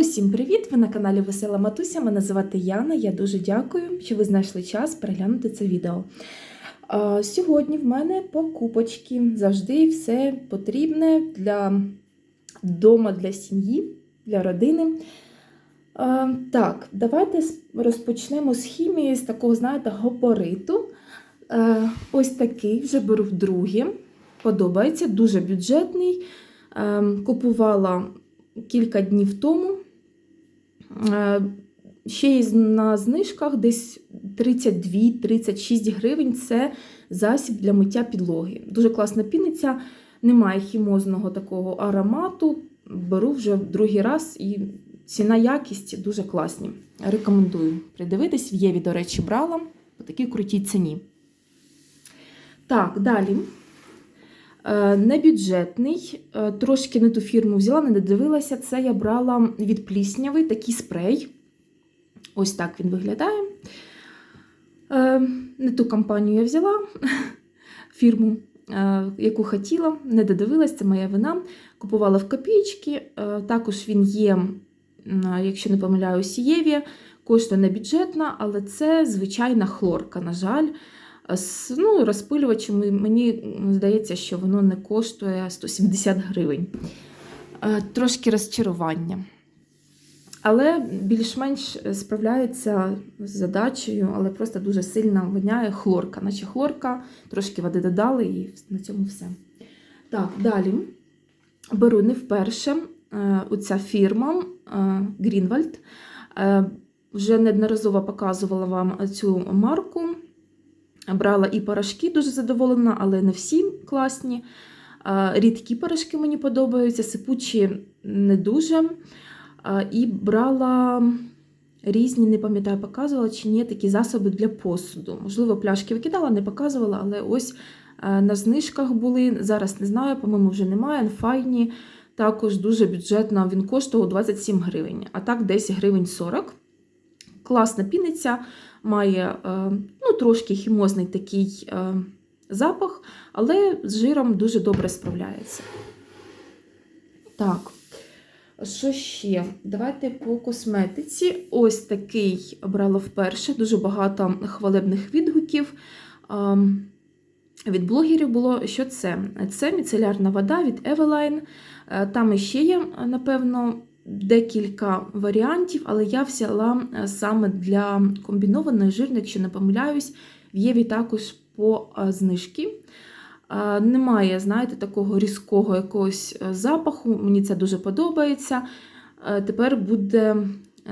Усім привіт! Ви на каналі Весела Матуся. Мене звати Яна. Я дуже дякую, що ви знайшли час переглянути це відео. Сьогодні в мене покупочки. Завжди все потрібне для дома, для сім'ї, для родини. Так, давайте розпочнемо з хімії, з такого, знаєте, гопориту. Ось такий вже беру вдруге. Подобається, дуже бюджетний. Ем, Купувала кілька днів тому. Е, Ще є на знижках десь 32-36 гривень це засіб для миття підлоги. Дуже класна піниця, немає хімозного такого аромату. Беру вже в другий раз і ціна якість дуже класні. Рекомендую придивитись. В Єві, до речі, брала по такій крутій ціні. Так, далі. Е, Небюджетний, е, трошки не ту фірму взяла, не додивилася. Це я брала від пліснявий такий спрей. Ось так він виглядає. Е, Не ту компанію я взяла, фірму, яку хотіла, не додивилась, це моя вина. Купувала в копійки. Також він є, якщо не помиляюсь, Єві. Коштує не але це звичайна хлорка, на жаль. Ну, розпилювачем мені здається, що воно не коштує 170 гривень. Е, Трошки розчарування. Але більш-менш справляється з задачею, але просто дуже сильно воняє хлорка, наче хлорка, трошки води додали і на цьому все. Так, далі беру не вперше е, оця фірма е, Greenwald. Е, Вже неодноразово показувала вам цю марку. Брала і порошки, дуже задоволена, але не всі класні. Рідкі порошки мені подобаються, сипучі не дуже. І брала різні, не пам'ятаю, показувала чи ні, такі засоби для посуду. Можливо, пляшки викидала, не показувала, але ось на знижках були. Зараз не знаю, по-моєму, вже немає. Файні. Також дуже бюджетно він коштував 27 гривень, а так десь гривень 40. Класна піниця має е, ну, трошки хімозний такий е, запах, але з жиром дуже добре справляється. Так, що ще? Давайте по косметиці. Ось такий брала вперше, дуже багато хвалебних відгуків. Від блогерів було, що це? Це міцелярна вода від Eveline. Е, Там іще є, напевно, декілька варіантів, але я взяла е, саме для комбінованої жирної, якщо не помиляюсь, в Єві також по е, знижки. Е, Немає, знаєте, такого різкого якогось запаху. Мені це дуже подобається. Тепер буде,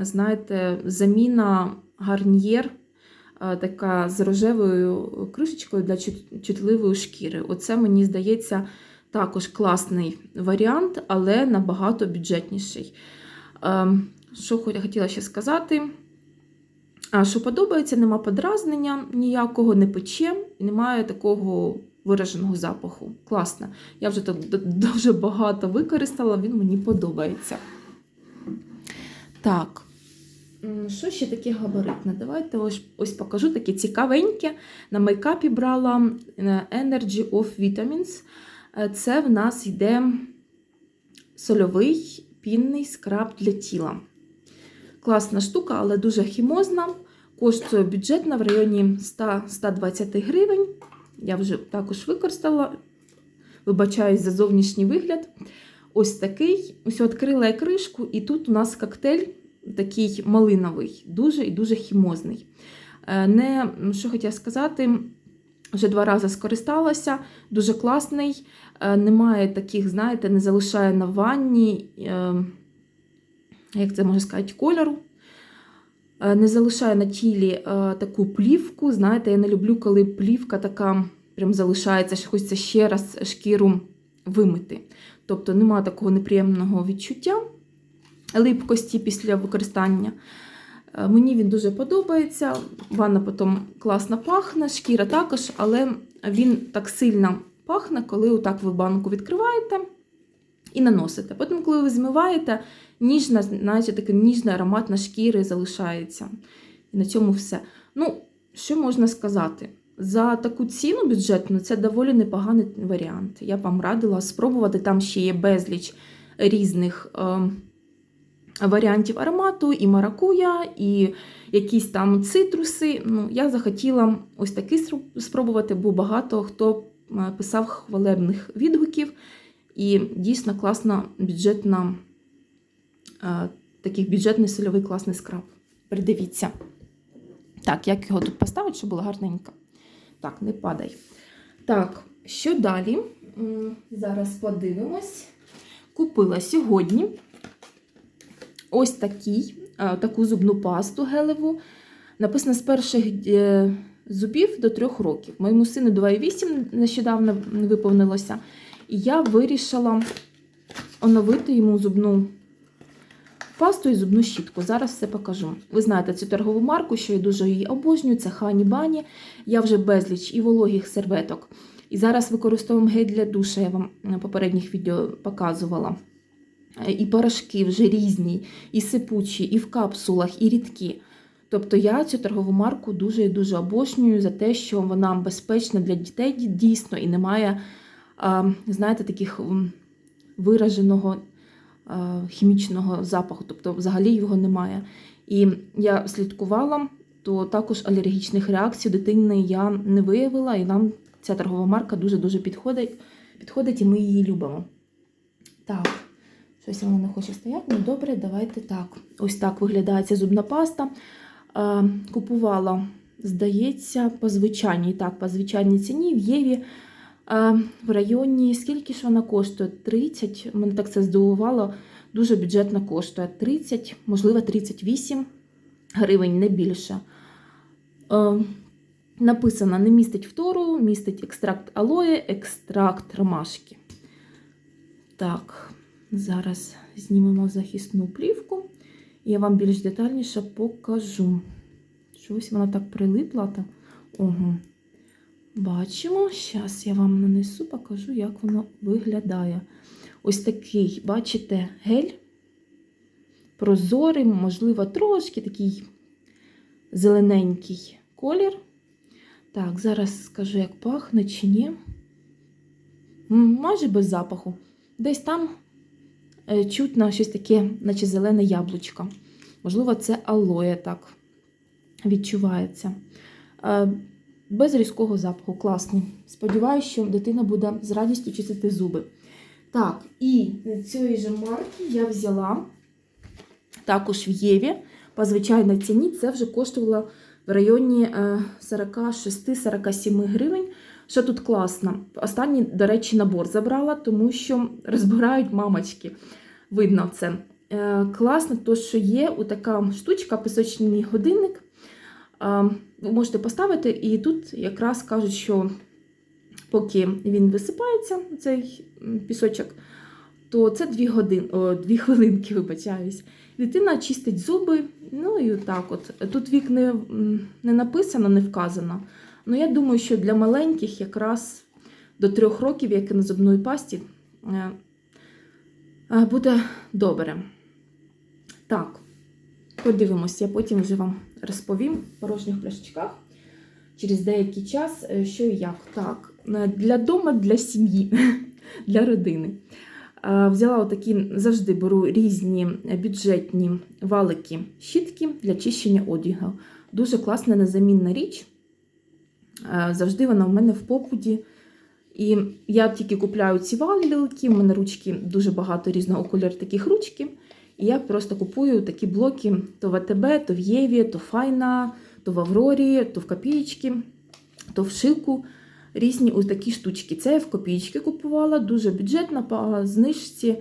знаєте, заміна гарньєр, е, така з рожевою кришечкою для чутливої шкіри. Оце, мені здається, також класний варіант, але набагато бюджетніший. Ем, Що хотіла ще сказати? Що подобається, нема подразнення ніякого, не пече, немає такого вираженого запаху. Класно. Я вже так дуже багато використала, він мені подобається. Так. Що ще таке габаритне? Давайте ось, ось покажу таке цікавеньке. На мейкапі брала е, Energy of Vitamins. Е, Це в нас йде сольовий пінний скраб для тіла. Класна штука, але дуже хімозна. Коштує бюджетна в районі 100-120 гривень. Я вже також використала. Вибачаюсь за зовнішній вигляд. Ось такий. Ось відкрила я кришку, і тут у нас коктейль такий малиновий, дуже і дуже хімозний. Е, Не, що хотіла сказати, вже два рази скористалася, дуже класний. Е, Немає таких, знаєте, не залишає на ванні, е, як це можна сказати, кольору. Е, Не залишає на тілі таку плівку. Знаєте, я не люблю, коли плівка така прям залишається, що хочеться ще раз шкіру вимити. Тобто немає такого неприємного відчуття липкості після використання. Е, Мені він дуже подобається. Ванна потім класно пахне, шкіра також, але він так сильно пахне, коли отак ви банку відкриваєте і наносите. Потім, коли ви змиваєте, ніжна, знаєте, такий ніжний аромат на шкіри залишається. І на цьому все. Ну, що можна сказати? За таку ціну бюджетну це доволі непоганий варіант. Я б вам радила спробувати. Там ще є безліч різних е, варіантів аромату, і маракуя, і якісь там цитруси. Ну, Я захотіла ось такий спробувати, бо багато хто е, писав хвалебних відгуків. І дійсно класна бюджетна, е, такий бюджетний сольовий класний скраб. Придивіться. Так, як його тут поставити, щоб було гарненько. Так, не падай. Так, що далі? Зараз подивимось. Купила сьогодні ось такий, е, таку зубну пасту гелеву. Написано з перших е, зубів до 3 років. Моєму сину 2,8 нещодавно виповнилося. І я вирішила оновити йому зубну пасту і зубну щітку. Зараз все покажу. Ви знаєте цю торгову марку, що я дуже її обожнюю. Це Хані Бані. Я вже безліч і вологих серветок. І зараз використовуємо гель для душа, я вам на попередніх відео показувала. Е, І порошки вже різні, і сипучі, і в капсулах, і рідкі. Тобто я цю торгову марку дуже і дуже обожнюю за те, що вона безпечна для дітей дійсно і немає, знаєте, таких вираженого хімічного запаху, тобто взагалі його немає. І я слідкувала, то також алергічних реакцій дитини я не виявила, і нам ця торгова марка дуже-дуже підходить, підходить і ми її любимо. Так, щось вона не хоче стояти. Ну добре, давайте так. Ось так виглядає ця зубна паста. Е, Купувала, здається, по звичайній, так, по звичайній ціні в Єві е, в районі, скільки ж вона коштує? 30. Мене так це здивувало. Дуже бюджетно коштує 30, можливо, 38 гривень, не більше. Е, Написано: не містить фтору, містить екстракт алоє, екстракт ромашки. Так, зараз знімемо захисну плівку. Я вам більш детальніше покажу. Щось вона так прилипла. Та... Ого. Бачимо. Зараз я вам нанесу, покажу, як воно виглядає. Ось такий, бачите, гель. Прозорий, можливо, трошки такий зелененький колір. Так, зараз скажу, як пахне чи ні. Майже без запаху. Десь там чутно щось таке, наче зелене яблучко. Можливо, це алоє так відчувається. Е, Без різкого запаху. Класний. Сподіваюся, що дитина буде з радістю чистити зуби. Так, і цієї же марки я взяла також в Єві. По звичайній ціні це вже коштувало в районі е, 46-47 гривень. Що тут класно? Останній, до речі, набор забрала, тому що розбирають мамочки. Видно це. Е, Класно, то що є у така штучка, пісочний годинник. Е, Ви можете поставити, і тут якраз кажуть, що поки він висипається, цей пісочок, то це 2 годин, о, 2 хвилинки, вибачаюсь. Дитина чистить зуби, ну і отак от. Тут вік не, не написано, не вказано. Ну, я думаю, що для маленьких якраз до трьох років, як і на зубної пасті, е, е, буде добре. Так, подивимось, я потім вже вам розповім в порожніх пляшечках через деякий час, е, що і як. Так, для дома, для сім'ї, для родини. Взяла отакі, завжди беру різні бюджетні валики щітки для чищення одягу. Дуже класна незамінна річ. Е, Завжди вона в мене в попуді. І я тільки купляю ці валики, в мене ручки дуже багато різного кольору таких ручки. І я просто купую такі блоки то в АТБ, то в Єві, то Файна, то в Аврорі, то в Копієчки, то в Шику. Різні ось такі штучки. Це я в Копієчки купувала, дуже бюджетна, по знижці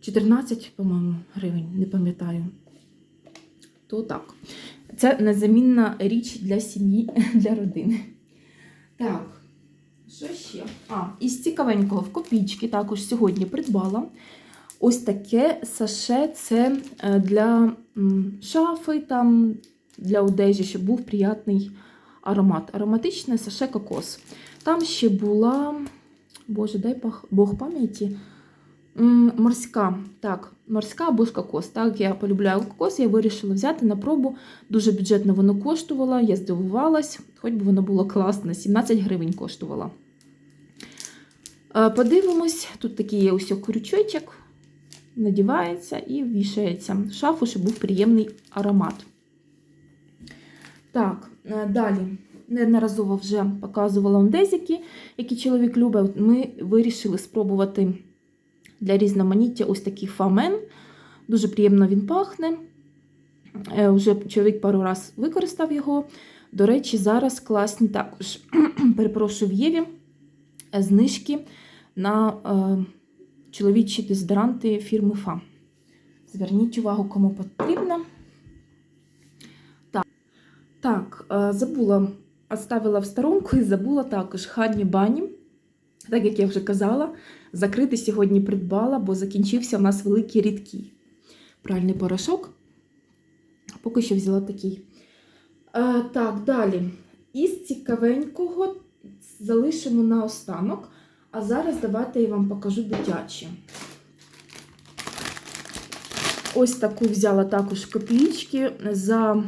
14, по-моєму, гривень, не пам'ятаю. То так. Це незамінна річ для сім'ї, для родини. Так, що ще? А, із цікавенького в копійки також сьогодні придбала. Ось таке саше це е, для шафи, там, для одежі, щоб був приятний аромат. Ароматичне саше кокос. Там ще була, боже, дай Бог пам'яті. Морська, так, морська або ж кокос. Так, я полюбляю кокос, я вирішила взяти на пробу. Дуже бюджетно воно коштувало, я здивувалась, хоч би воно було класне, 17 гривень коштувало. Е, Подивимось, тут такий є ось крючочок. надівається і вішається в шафу, щоб був приємний аромат. Так, е, далі. Неодноразово вже показувала вам дезіки, які чоловік любить. Ми вирішили спробувати для різноманіття ось такий фамен. Дуже приємно він пахне. Е, Вже чоловік пару раз використав його. До речі, зараз класні також, перепрошую в Єві, е, знижки на е, чоловічі дезодоранти фірми ФА. Зверніть увагу, кому потрібно. Так, так забула, оставила в сторонку і забула також Ханні Бані. Так як я вже казала, закрити сьогодні придбала, бо закінчився у нас великий рідкий пральний порошок. Поки що взяла такий. Е, так, далі. Із цікавенького залишимо на останок. А зараз давайте я вам покажу дитячі. Ось таку взяла також копійки за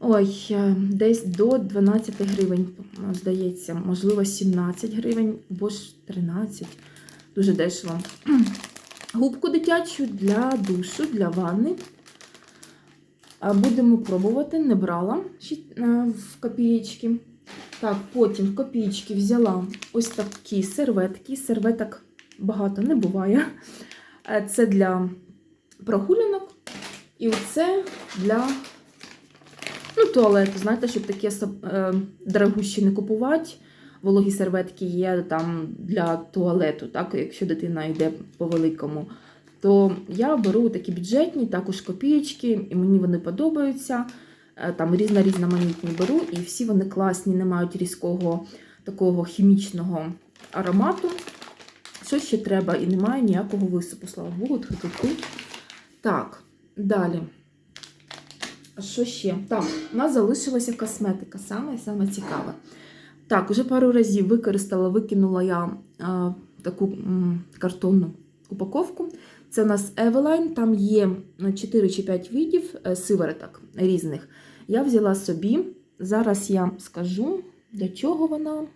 ой, е, десь до 12 гривень, здається, можливо, 17 гривень, або ж 13. Дуже дешево. Губку дитячу для душу, для ванни. Будемо пробувати, не брала е, в копієчки. Так, потім в копійки взяла ось такі серветки. Серветок багато не буває. Е, Це для прогулянок. І оце для ну, туалету. Знаєте, щоб особ- е, дорогущі не купувати. Вологі серветки є там для туалету, так, якщо дитина йде по великому. То я беру такі бюджетні, також копієчки, і мені вони подобаються. Е, Там різно різноманітні беру, і всі вони класні, не мають різкого такого хімічного аромату. Що ще треба? І немає ніякого висипу, слава Богу, тху-тху-тху. Так, далі. Що ще? Так, у нас залишилася косметика, саме саме цікаве. Так, уже пару разів використала, викинула я а, таку м, картонну упаковку. Це у нас Eveline, там є 4 чи 5 видів е, сивороток різних. Я взяла собі. Зараз я скажу, для чого вона.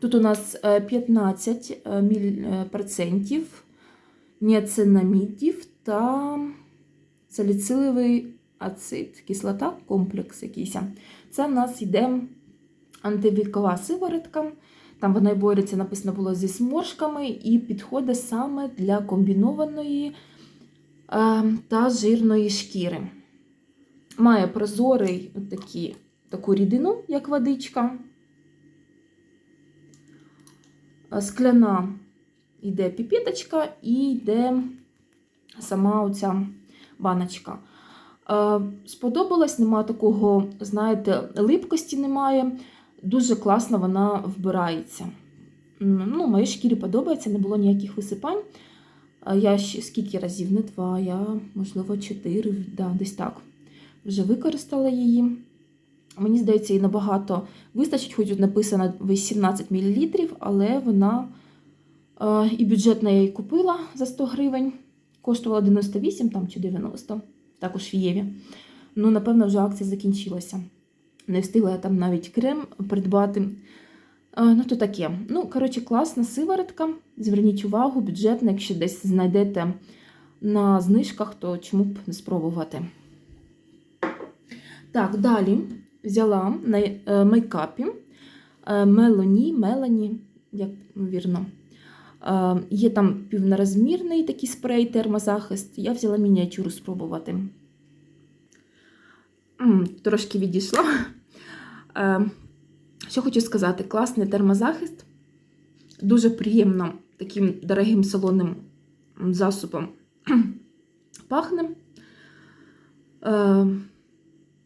Тут у нас е, 15 е, міль- е, ніацинамідів та саліциловий ацид, кислота, комплекс якийсь. Це в нас йде антивікова сиворотка. Там вона й бореться, написано було зі сморшками, і підходить саме для комбінованої е, та жирної шкіри. Має прозорий от такі, таку рідину, як водичка. Скляна йде піпеточка і йде сама оця баночка. Е, Сподобалось, немає такого, знаєте, липкості немає. Дуже класно вона вбирається. Ну, моїй шкірі подобається, не було ніяких висипань. Я ще скільки разів, не два, я, можливо, чотири, да, десь так. Вже використала її. Мені здається, її набагато вистачить, хоч тут написано 18 мл, але вона е, і бюджетна я її купила за 100 гривень. Коштувала 98 там, чи 90, також в Єві. Ну, напевно, вже акція закінчилася. Не встигла я там навіть крем придбати. А, ну, то таке. Ну, коротше, класна сиворотка. Зверніть увагу, бюджетна, якщо десь знайдете на знижках, то чому б не спробувати. Так, далі взяла на е, мейкапі е, Мелоні, Мелані, як вірно. Е, Є там півнорозмірний такий спрей, термозахист. Я взяла мініатюру спробувати. Трошки відійшла. Е, Що хочу сказати, класний термозахист. Дуже приємно таким дорогим салонним засобом пахне. Е,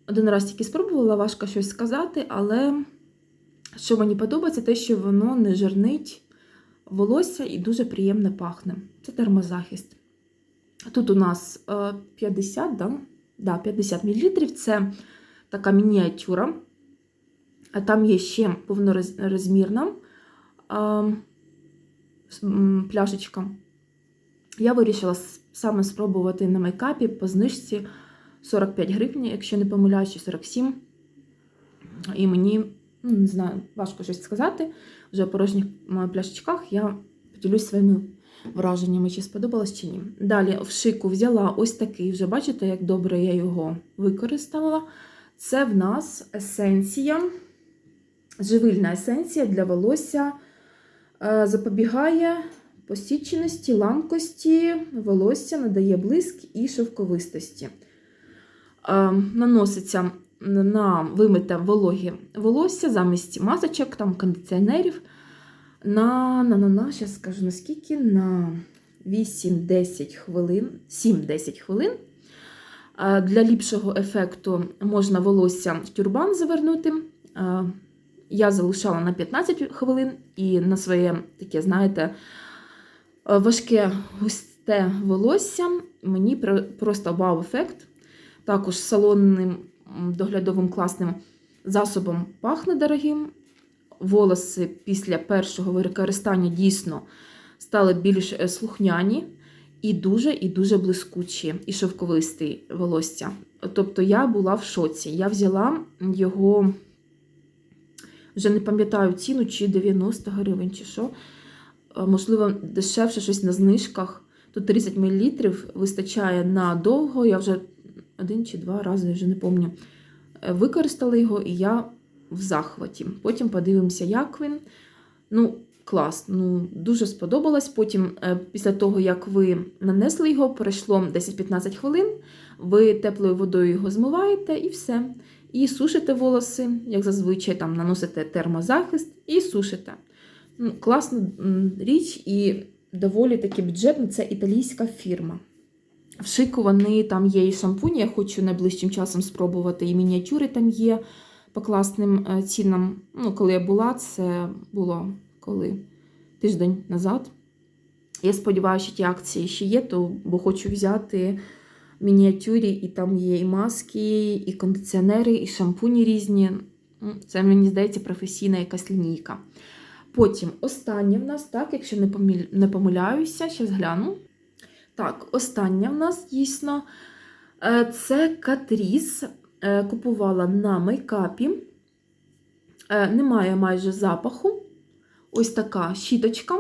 Один раз тільки спробувала, важко щось сказати, але що мені подобається, те, що воно не жирнить волосся і дуже приємно пахне. Це термозахист. Тут у нас е, 50, да? Да, 50 мл. Це така мініатюра. А там є ще повнорозмірна м, пляшечка. Я вирішила саме спробувати на мейкапі по знижці 45 гривень, якщо не помиляюсь, чи 47. І мені, ну, не знаю, важко щось сказати. Вже порожніх пляшечках я поділюсь своїми враженнями, чи сподобалось чи ні. Далі в шику взяла ось такий, вже бачите, як добре я його використала. Це в нас есенція, живильна есенція для волосся. Е, Запобігає посіченості, ламкості, волосся, надає блиск і шовковистості. Е, Наноситься на вимите вологі волосся замість масочок, там, кондиціонерів. На, на, на, на, зараз скажу наскільки, на 8-10 хвилин, 7-10 хвилин. Е, Для ліпшого ефекту можна волосся в тюрбан завернути. Е, Я залишала на 15 хвилин і на своє таке, знаєте, е, важке густе волосся мені просто вау-ефект. Також салонним доглядовим класним засобом пахне дорогим. Волоси після першого використання дійсно стали більш е, слухняні і дуже і дуже блискучі, і шовковисті волосся. Тобто я була в шоці. Я взяла його, вже не пам'ятаю ціну, чи 90 гривень, чи що. Е, Можливо, дешевше щось на знижках. Тут 30 мл вистачає надовго. Я вже один чи два рази, вже не пам'ятаю, е, використала його, і я в захваті. Потім подивимося, як він. Ну, клас, ну, дуже сподобалось. Потім, е, після того, як ви нанесли його, пройшло 10-15 хвилин, ви теплою водою його змиваєте і все. І сушите волоси, як зазвичай, там наносите термозахист і сушите. Ну, класна річ і доволі таки бюджетна. Це італійська фірма. В шику вони там є і шампуні, я хочу найближчим часом спробувати, і мініатюри там є по класним е, цінам. Ну, коли я була, це було коли тиждень назад. Я сподіваюся, що ті акції ще є, то, бо хочу взяти мініатюрі, і там є і маски, і кондиціонери, і шампуні різні. Це, мені здається, професійна якась лінійка. Потім останнє в нас, так, якщо не помиляюся, зараз гляну. Так, останнє в нас дійсно е, це Катріс. Е, Купувала на мейкапі. Е, Немає майже запаху. Ось така щіточка.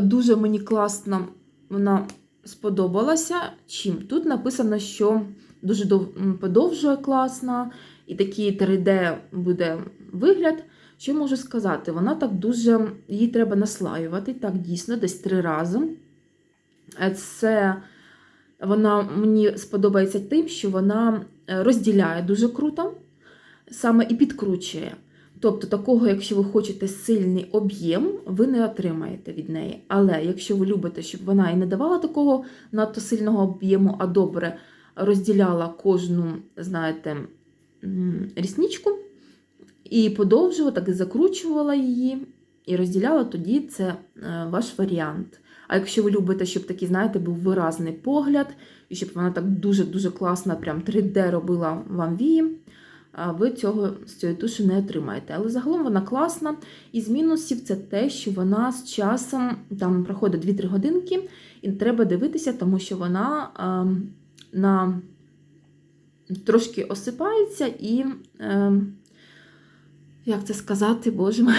Дуже мені класно вона сподобалася. Чим? Тут написано, що дуже подовжує класно, і такий 3D буде вигляд. Що можу сказати? Вона так дуже, її треба наслаювати, так дійсно, десь три рази. Е, Це вона мені сподобається тим, що вона е, розділяє дуже круто, саме і підкручує. Тобто, такого, якщо ви хочете сильний об'єм, ви не отримаєте від неї. Але якщо ви любите, щоб вона і не давала такого надто сильного об'єму, а добре розділяла кожну, знаєте, рісничку, і подовжувала, так і закручувала її, і розділяла, тоді це е, ваш варіант. А якщо ви любите, щоб такий, знаєте, був виразний погляд, і щоб вона так дуже-дуже класно, прям 3D робила вам вії, ви цього з цієї туші не отримаєте. Але загалом вона класна. І з мінусів це те, що вона з часом там проходить 2-3 годинки, і треба дивитися, тому що вона е, на трошки осипається і. Е, як це сказати, боже мій,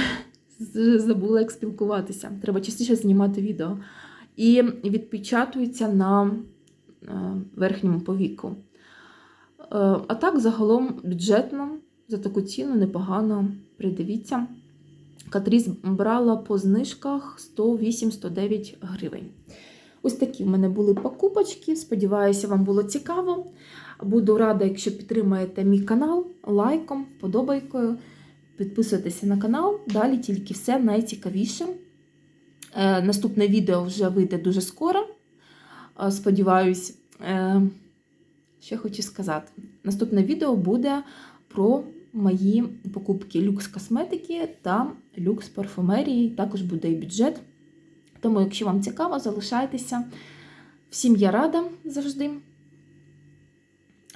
забула, як спілкуватися. Треба частіше знімати відео. І відпечатується на е, верхньому повіку. Е, А так, загалом, бюджетно, за таку ціну непогано. Придивіться. Катріс брала по знижках 108-109 гривень. Ось такі в мене були покупочки. Сподіваюся, вам було цікаво. Буду рада, якщо підтримаєте мій канал лайком, подобайкою. Підписуйтеся на канал, далі тільки все найцікавіше. Е, наступне відео вже вийде дуже скоро. Е, сподіваюсь, е, що хочу сказати. Наступне відео буде про мої покупки люкс косметики та люкс парфумерії. Також буде і бюджет. Тому, якщо вам цікаво, залишайтеся. Всім я рада завжди.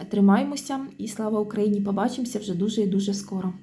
Тримаємося і слава Україні! Побачимося вже дуже і дуже скоро.